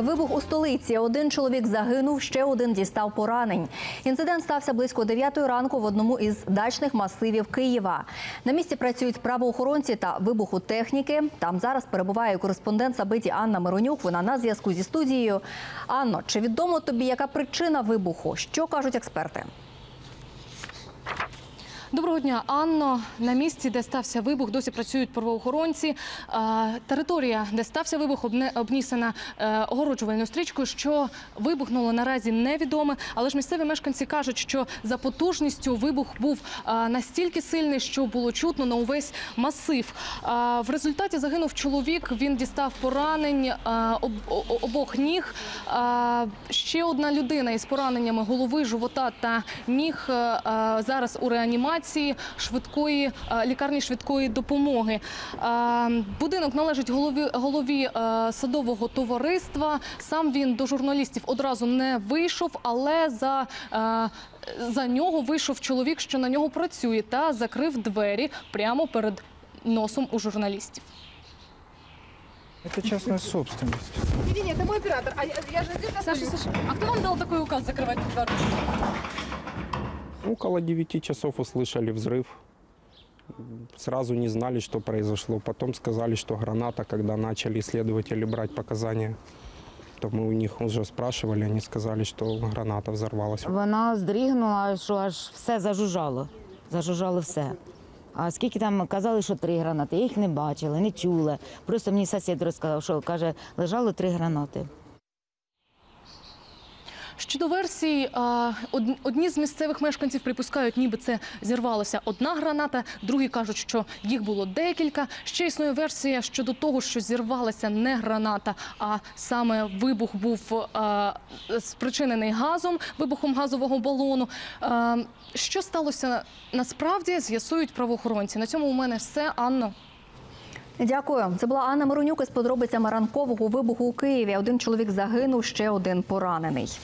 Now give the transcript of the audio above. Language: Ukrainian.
Вибух у столиці. Один чоловік загинув, ще один дістав поранень. Інцидент стався близько 9 ранку в одному із дачних масивів Києва. На місці працюють правоохоронці та вибуху техніки. Там зараз перебуває кореспондент Сабиті Анна Миронюк. Вона на зв'язку зі студією. Анно, чи відомо тобі, яка причина вибуху? Що кажуть експерти? Доброго дня, Анно. На місці, де стався вибух, досі працюють правоохоронці. Територія, де стався вибух, обнісена е, огороджувальною стрічкою. Що вибухнуло наразі невідоме. Але ж місцеві мешканці кажуть, що за потужністю вибух був настільки сильний, що було чутно на увесь масив. В результаті загинув чоловік. Він дістав поранень обох ніг. Ще одна людина із пораненнями голови, живота та ніг е, е, зараз у реанімації швидкої е, лікарні швидкої допомоги. Е, Будинок належить голові голові е, садового товариства. Сам він до журналістів одразу не вийшов, але за е, за нього вийшов чоловік, що на нього працює, та закрив двері прямо перед носом у журналістів. Это частная собственность. Не, не, это мой оператор. А я, я же здесь Саша, Саша, а кто вам дал такой указ закрывать двор? Около 9 часов услышали взрыв. Сразу не знали, что произошло. Потом сказали, что граната, когда начали следователи брать показания, то мы у них уже спрашивали, они сказали, что граната взорвалась. Вона здрігнула, що аж все зажужжало. Зажужжало все. А скільки там казали, що три гранати, я їх не бачила, не чула. Просто мені сусід розказав, що каже, лежало три гранати. Щодо од- одні з місцевих мешканців припускають, ніби це зірвалася одна граната, другі кажуть, що їх було декілька. Ще існує версія щодо того, що зірвалася не граната, а саме вибух був спричинений газом, вибухом газового балону. Що сталося насправді, з'ясують правоохоронці. На цьому у мене все. Анно. Дякую. Це була Анна Миронюк із подробицями ранкового вибуху у Києві. Один чоловік загинув, ще один поранений.